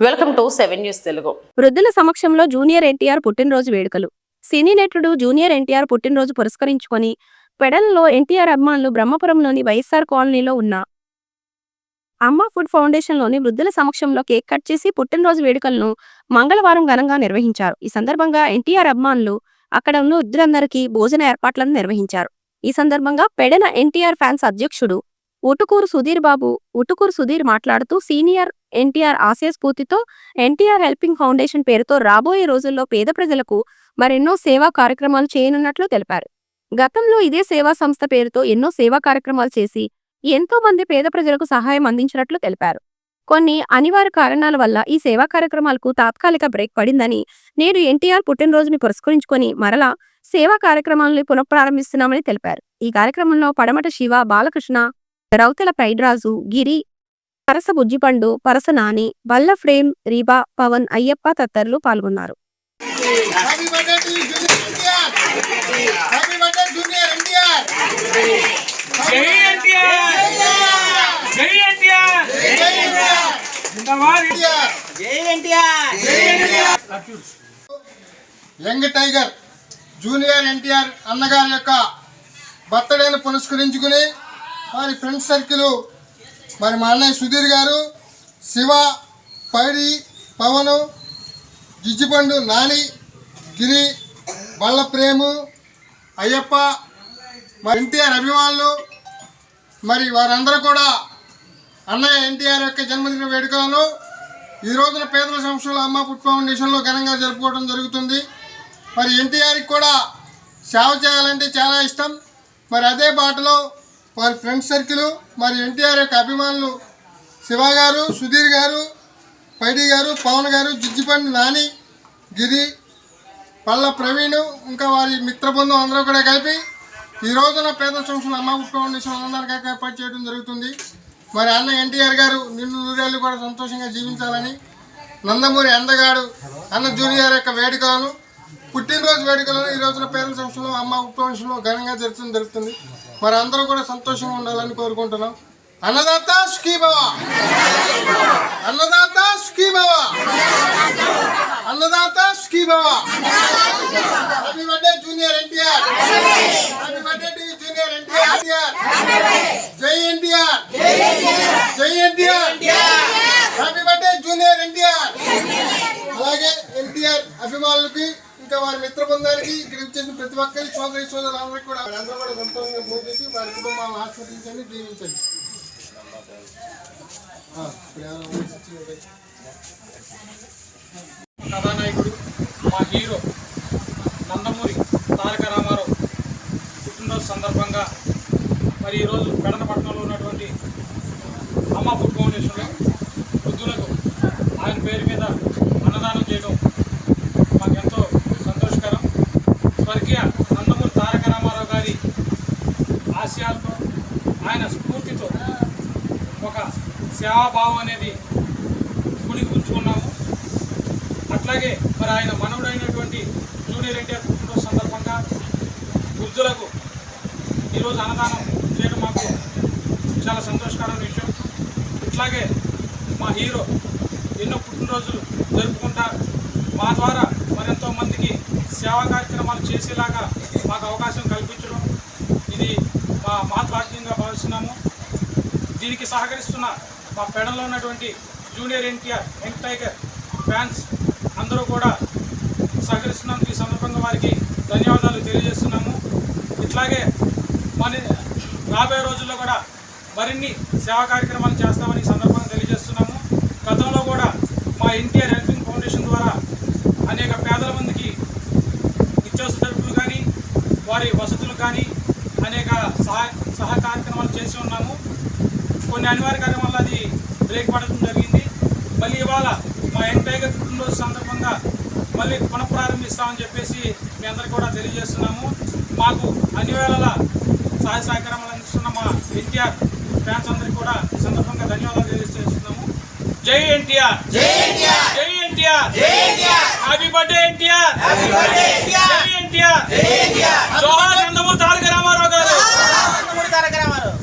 Welcome to seven news Telugu. వృద్ధుల సమక్షంలో junior NTR పుట్టినరోజు వేడుకలు. సినీ నటుడు జూనియర్ ఎన్టీఆర్ పుట్టినరోజు పురస్కరించుకొని పెడల్లో ఎన్టీఆర్ అభిమానులు బ్రహ్మపురంలోని వైఎస్ఆర్ కాలనీలో ఉన్న అమ్మ ఫుడ్ ఫౌండేషన్లోని వృద్ధుల సమక్షంలో కేక్ కట్ చేసి పుట్టినరోజు వేడుకలను మంగళవారం ఘనంగా నిర్వహించారు. ఈ సందర్భంగా ఎన్టీఆర్ అభిమానులు అక్కడ ఉన్న వృద్ధులందరికీ భోజన ఏర్పాట్లను నిర్వహించారు. ఈ సందర్భంగా పెడన ఎన్టీఆర్ ఫ్యాన్స్ అధ్యక్షుడు ఉటుకూరు సుధీర్ బాబు ఉటుకూరు సుధీర్ మాట్లాడుతూ సీనియర్ ఎన్టీఆర్ ఆశయ స్ఫూర్తితో ఎన్టీఆర్ హెల్పింగ్ ఫౌండేషన్ పేరుతో రాబోయే రోజుల్లో పేద ప్రజలకు మరెన్నో సేవా కార్యక్రమాలు చేయనున్నట్లు తెలిపారు. గతంలో ఇదే సేవా సంస్థ పేరుతో ఎన్నో సేవా కార్యక్రమాలు చేసి ఎంతో మంది పేద ప్రజలకు సహాయం అందించినట్లు తెలిపారు. కొన్ని అనివార్య కారణాల వల్ల ఈ సేవా కార్యక్రమాలకు తాత్కాలిక బ్రేక్ పడిందని నేడు ఎన్టీఆర్ పుట్టినరోజుని పురస్కరించుకొని మరలా సేవా కార్యక్రమాలను పునఃప్రారంభిస్తున్నామని తెలిపారు. ఈ కార్యక్రమంలో పడమట శివ బాలకృష్ణ రౌతల పైడ్రాజు గిరి పరస బుజ్జిపండు పరస నాని బల్ల ఫ్రేమ్ రీబా పవన్ అయ్యప్ప తదితరులు పాల్గొన్నారు. యంగ్ టైగర్ జూనియర్ ఎన్టీఆర్ అన్నగారి యొక్క బర్త్డేను పురస్కరించుకుని వారి ఫ్రెండ్ సర్కిల్ మరి మా అన్నయ్య సుధీర్ గారు శివ పైడి పవను జిజ్జిపండు నాని గిరి బళ్ళ ప్రేము అయ్యప్ప మరి ఎన్టీఆర్ అభిమానులు మరి వారందరూ కూడా అన్నయ్య ఎన్టీఆర్ యొక్క జన్మదిన వేడుకలను ఈ రోజున పేదల సంస్థలు అమ్మ పుట్ ఫౌండేషన్లో ఘనంగా జరుపుకోవడం జరుగుతుంది. మరి ఎన్టీఆర్కి కూడా సేవ చేయాలంటే చాలా ఇష్టం. మరి అదే బాటలో వారి ఫ్రెండ్ సర్కిల్ మరి ఎన్టీఆర్ యొక్క అభిమానులు శివ గారు సుధీర్ గారు పైడి గారు పవన్ గారు జిజ్జిపండి నాని గిరి పళ్ళ ప్రవీణ్ ఇంకా వారి మిత్ర బృందం అందరూ కూడా కలిపి ఈ రోజున పేద సంస్థలు అమ్మ ఫుడ్ ఫౌండేషన్ అందరికీ ఏర్పాటు చేయడం జరుగుతుంది. మరి అన్న ఎన్టీఆర్ గారు నిన్ను నూరేళ్ళు కూడా సంతోషంగా జీవించాలని నందమూరి అందగాడు అన్న జూనియర్ యొక్క వేడుకలను పుట్టినరోజు వేడుకలను ఈ రోజున పేదల సంస్థలో అమ్మ ఉపవంశంలో ఘనంగా జరుగుతుంది జరుగుతుంది. మరి అందరూ కూడా సంతోషంగా ఉండాలని కోరుకుంటున్నాం అన్నదాత సుఖీ అన్నదాత సుఖీ అన్నదాత సుఖీ happy birthday junior NTR happy birthday to junior NTR జై ఎన్టీఆర్ జై NTR happy birthday junior NTR అలాగే ఎన్టీఆర్ అభిమానులకి ఇంకా వారి మిత్ర బృందానికి ఇక్కడ చేసిన ప్రతి ఒక్కరికి సోదరి సోదరులందరికీ కూడా అందరూ కూడా సంతోషంగా భోజేసి వారి కుటుంబాలను ఆస్వాదించండి జీవించండి కథానాయకుడు మా హీరో నందమూరి తారక రామారావు పుట్టినరోజు సందర్భంగా మరి ఈరోజు పెడనపట్నంలో ఉన్నటువంటి అమ్మ ఫుడ్ ఫౌండేషన్లో వృద్ధులకు ఆయన పేరు మీద అన్నదానం చేయడం మాకు ఎంతో సంతోషకరం స్వర్గీయ నందమూరి తారక రామారావు గారి ఆశయాలతో ఆయన స్ఫూర్తితో ఒక సేవాభావం అనేది గుడికి ఉంచుకున్నాము అట్లాగే మరి ఆయన మనవుడైనటువంటి జూనియర్ ఎన్టీఆర్ పుట్టినరోజు సందర్భంగా వృద్ధులకు ఈరోజు అన్నదానం చేయడం మాకు చాలా సంతోషకరమైన విషయం. ఇట్లాగే మా హీరో ఎన్నో పుట్టినరోజులు జరుపుకుంటా మా ద్వారా మరెంతో మందికి సేవా కార్యక్రమాలు చేసేలాగా మాకు అవకాశం కల్పించడం. ఇది మా మహత్వాక్యంగా భావిస్తున్నాము. దీనికి సహకరిస్తున్న మా పెడల్లో ఉన్నటువంటి junior NTR young tiger fans అందరూ కూడా సహకరిస్తున్నాం ఈ సందర్భంగా వారికి ధన్యవాదాలు తెలియజేస్తున్నాము. ఇట్లాగే మన రాబోయే రోజుల్లో కూడా మరిన్ని సేవా కార్యక్రమాలు చేస్తామని ఈ సందర్భంగా తెలియజేస్తున్నాము. గతంలో కూడా మా ఎన్టీఆర్ హెల్పింగ్ ఫౌండేషన్ ద్వారా అనేక పేదల మందికి నిత్యావసర సరుకులు కానీ వారి వసతులు కానీ అనేక సహాయ కార్యక్రమాలు చేసి ఉన్నాము. కొన్ని అనివార్య కారణం వల్ల అది బ్రేక్ పడడం జరిగింది. మళ్ళీ ఇవాళ మా యంగ్ టైగర్ పుట్టినరోజు సందర్భంగా మళ్ళీ పునఃప్రారంభిస్తామని చెప్పేసి మీ అందరికీ కూడా తెలియజేస్తున్నాము. మాకు అన్ని వేళలా సహాయ సహకారాలు అందిస్తున్న మా ఎన్టీఆర్ ఫ్యాన్స్ అందరికీ కూడా ఈ సందర్భంగా ధన్యవాదాలు తెలియజేస్తున్నాము. జై ఎన్టీఆర్! జై ఎన్టీఆర్! Happy birthday NTR! జై ఎన్టీఆర్!